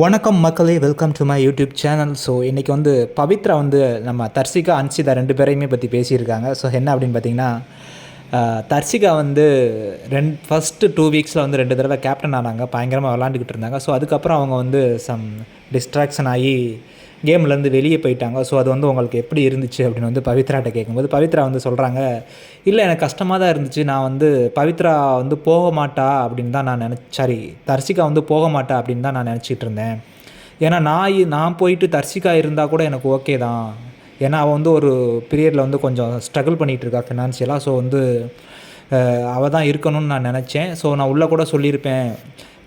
வணக்கம் மக்களே welcome to my YouTube channel so இன்றைக்கி வந்து பவித்ரா வந்து நம்ம தர்சிகா அன்சிதா ரெண்டு பேரையுமே பற்றி பேசியிருக்காங்க. ஸோ என்ன அப்படின்னு பார்த்தீங்கன்னா தர்சிகா வந்து ரெண்டு ஃபஸ்ட்டு டூ வீக்ஸில் வந்து ரெண்டு தடவை கேப்டன் ஆனாங்க. பயங்கரமாக விளாண்டுக்கிட்டு இருந்தாங்க. ஸோ அதுக்கப்புறம் அவங்க வந்து சம் டிஸ்ட்ராக்ஷன் ஆகி கேம்லேருந்து வெளியே போயிட்டாங்க. ஸோ அது வந்து உங்களுக்கு எப்படி இருந்துச்சு அப்படின்னு வந்து பவித்ராட்ட கேட்கும்போது பவித்ரா வந்து சொல்கிறாங்க இல்லை எனக்கு கஷ்டமாக தான் இருந்துச்சு. நான் வந்து பவித்ரா வந்து போக மாட்டா அப்படின்னு தான் நான் நினச்ச சாரி தர்சிகா வந்து போக மாட்டா அப்படின்னு தான் நான் நினச்சிட்டு இருந்தேன். ஏன்னா நான் நான் போயிட்டு தர்சிகா இருந்தால் கூட எனக்கு ஓகே தான். ஏன்னா அவள் வந்து ஒரு பீரியடில் வந்து கொஞ்சம் ஸ்ட்ரகிள் பண்ணிகிட்டு இருக்கா ஃபினான்ஷியலாக ஸோ வந்து அவள் தான் இருக்கணும்னு நான் நினச்சேன். ஸோ நான் உள்ளே கூட சொல்லியிருப்பேன்.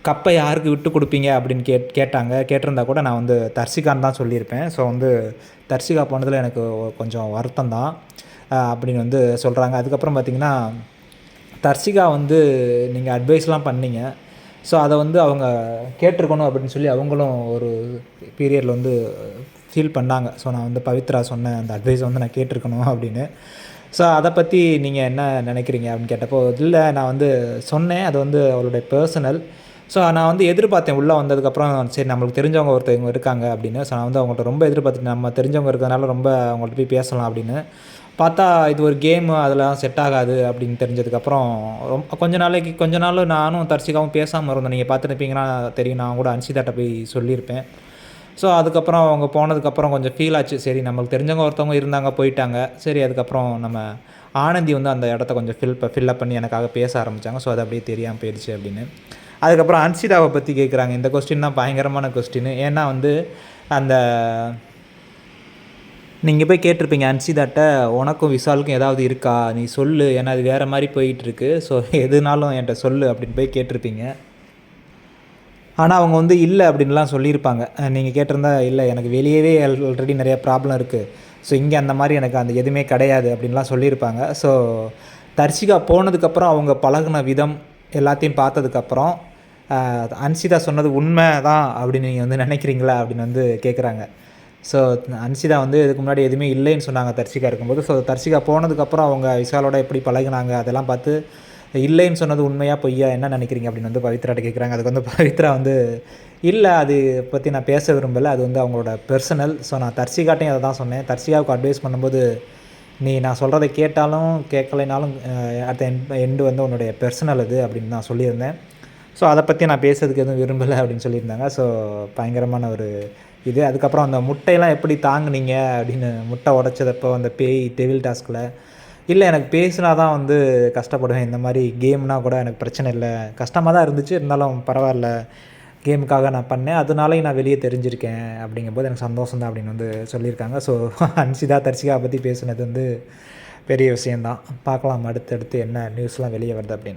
கப்பை யாருக்கு விட்டு கொடுப்பீங்க அப்படின்னு கேட் கேட்டாங்க. கேட்டிருந்தா கூட நான் வந்து தர்சிகான்னு தான் சொல்லியிருப்பேன். ஸோ வந்து தர்சிகா போனதில் எனக்கு கொஞ்சம் வருத்தம் தான் அப்படின்னு வந்து சொல்கிறாங்க அதுக்கப்புறம் பார்த்திங்கன்னா தர்சிகா வந்து நீங்கள் அட்வைஸ்லாம் பண்ணீங்க. ஸோ அதை வந்து அவங்க கேட்டிருக்கணும் அப்படின்னு சொல்லி அவங்களும் ஒரு பீரியடில் வந்து ஃபீல் பண்ணாங்க. ஸோ நான் வந்து பவித்ரா சொன்ன அந்த அட்வைஸ் வந்து நான் கேட்டிருக்கணும் அப்படின்னு. ஸோ அதை பற்றி நீங்கள் என்ன நினைக்கிறீங்க அப்படின்னு கேட்டப்போ இல்லை நான் வந்து சொன்னேன். அது வந்து அவளுடைய பர்சனல் ஸோ நான் வந்து எதிர்பார்த்தேன் உள்ளே வந்ததுக்கப்புறம் சரி நம்மளுக்கு தெரிஞ்சவங்க ஒருத்தவங்க இருக்காங்க அப்படின்னு. ஸோ நான் வந்து அவங்கள்ட்ட ரொம்ப எதிர்பார்த்துட்டு நம்ம தெரிஞ்சவங்க இருக்கிறதுனால ரொம்ப அவங்கள்ட்ட போய் பேசலாம் அப்படின்னு. பார்த்தா இது ஒரு கேமு அதெல்லாம் செட் ஆகாது அப்படின்னு தெரிஞ்சதுக்கப்புறம் ரொம்ப கொஞ்ச நாளைக்கு கொஞ்ச நாள் நானும் தர்சிகாவும் பேசாமல் இருந்தேன் நீங்கள் பார்த்துருப்பீங்கன்னா தெரியும். நான் கூட அன்சிதாட்ட போய் சொல்லியிருப்பேன். ஸோ அதுக்கப்புறம் அவங்க போனதுக்கப்புறம் கொஞ்சம் ஃபீல் ஆச்சு. சரி நம்மளுக்கு தெரிஞ்சவங்க ஒருத்தவங்க இருந்தாங்க போயிட்டாங்க. சரி அதுக்கப்புறம் நம்ம ஆனந்தி வந்து அந்த இடத்த கொஞ்சம் ஃபில் ஃபில்லப் பண்ணி எனக்காக பேச ஆரம்பித்தாங்க ஸோ அது அப்படியே தெரியாமல் போயிடுச்சு அப்படின்னு. அதுக்கப்புறம் அன்சிதாவை பற்றி கேட்குறாங்க இந்த கொஸ்டின் தான் பயங்கரமான கொஸ்டின் ஏன்னா வந்து அந்த நீங்கள் போய் கேட்டிருப்பீங்க அன்சிதாட்ட உனக்கும் விஷாலுக்கும் ஏதாவது இருக்கா? நீ சொல்லு. ஏன்னா அது வேறு மாதிரி போயிட்டுருக்கு. ஸோ எதுனாலும் என்கிட்ட சொல்லு அப்படின்னு போய் கேட்டிருப்பீங்க. ஆனால் அவங்க வந்து இல்லை அப்படின்லாம் சொல்லியிருப்பாங்க. நீங்கள் கேட்டிருந்தா இல்லை எனக்கு வெளியவே ஆல்ரெடி நிறையா ப்ராப்ளம் இருக்குது ஸோ இங்கே அந்த மாதிரி எனக்கு அந்த எதுவுமே கிடையாது அப்படின்லாம் சொல்லியிருப்பாங்க. ஸோ தர்ஷிகா போனதுக்கப்புறம் அவங்க பழகுன விதம் எல்லாத்தையும் பார்த்ததுக்கப்புறம் அன்சிதா சொன்னது உண்மை தான் அப்படின்னு நீங்கள் வந்து நினைக்கிறீங்களா அப்படின்னு வந்து கேட்குறாங்க ஸோ அன்சிதா வந்து இதுக்கு முன்னாடி எதுவுமே இல்லைன்னு சொன்னாங்க தர்ஷிகா இருக்கும்போது. ஸோ தர்ஷிகா போனதுக்கப்புறம் அவங்க விஷாலோட எப்படி பழகினாங்க அதெல்லாம் பார்த்து இல்லைன்னு சொன்னது உண்மையாக பொய்யா என்ன நினைக்கிறீங்க அப்படின்னு வந்து பவித்ராட்ட கேட்குறாங்க அதுக்கு வந்து பவித்ரா வந்து இல்லை அது பற்றி நான் பேச விரும்பலை. அது வந்து அவங்களோட பர்சனல் ஸோ நான் தர்ஷிகாட்டையும் அதை தான் சொன்னேன். தர்ஷிகாவுக்கு அட்வைஸ் பண்ணும்போது நீ நான் சொல்கிறத கேட்டாலும் கேட்கலைனாலும் அட் எண்ட் எண்டு வந்து உன்னுடைய பர்சனல் இது அப்படின்னு நான் சொல்லியிருந்தேன். ஸோ அதை பற்றி நான் பேசுறதுக்கு எதுவும் விரும்பலை அப்படின்னு சொல்லியிருந்தாங்க. ஸோ பயங்கரமான ஒரு இது. அதுக்கப்புறம் அந்த முட்டையெல்லாம் எப்படி தாங்குனீங்க அப்படின்னு முட்டை உடச்சதப்போ அந்த பேய் டெவில் டாஸ்கில் இல்லை எனக்கு பேசினா தான் வந்து கஷ்டப்படுவேன். இந்த மாதிரி கேம்னால் கூட எனக்கு பிரச்சனை இல்லை. கஷ்டமாக தான் இருந்துச்சு. இருந்தாலும் பரவாயில்ல. கேமுக்காக நான் பண்ணேன். அதனாலையும் நான் வெளியே தெரிஞ்சிருக்கேன் அப்படிங்கும்போது எனக்கு சந்தோஷம் தான் அப்படின்னு வந்து சொல்லியிருக்காங்க. ஸோ அன்சிதா தர்சிகா பற்றி பேசுனது வந்து பெரிய விஷயந்தான் பார்க்கலாம் அடுத்தடுத்து என்ன நியூஸ்லாம் வெளியே வருது அப்படின்னு.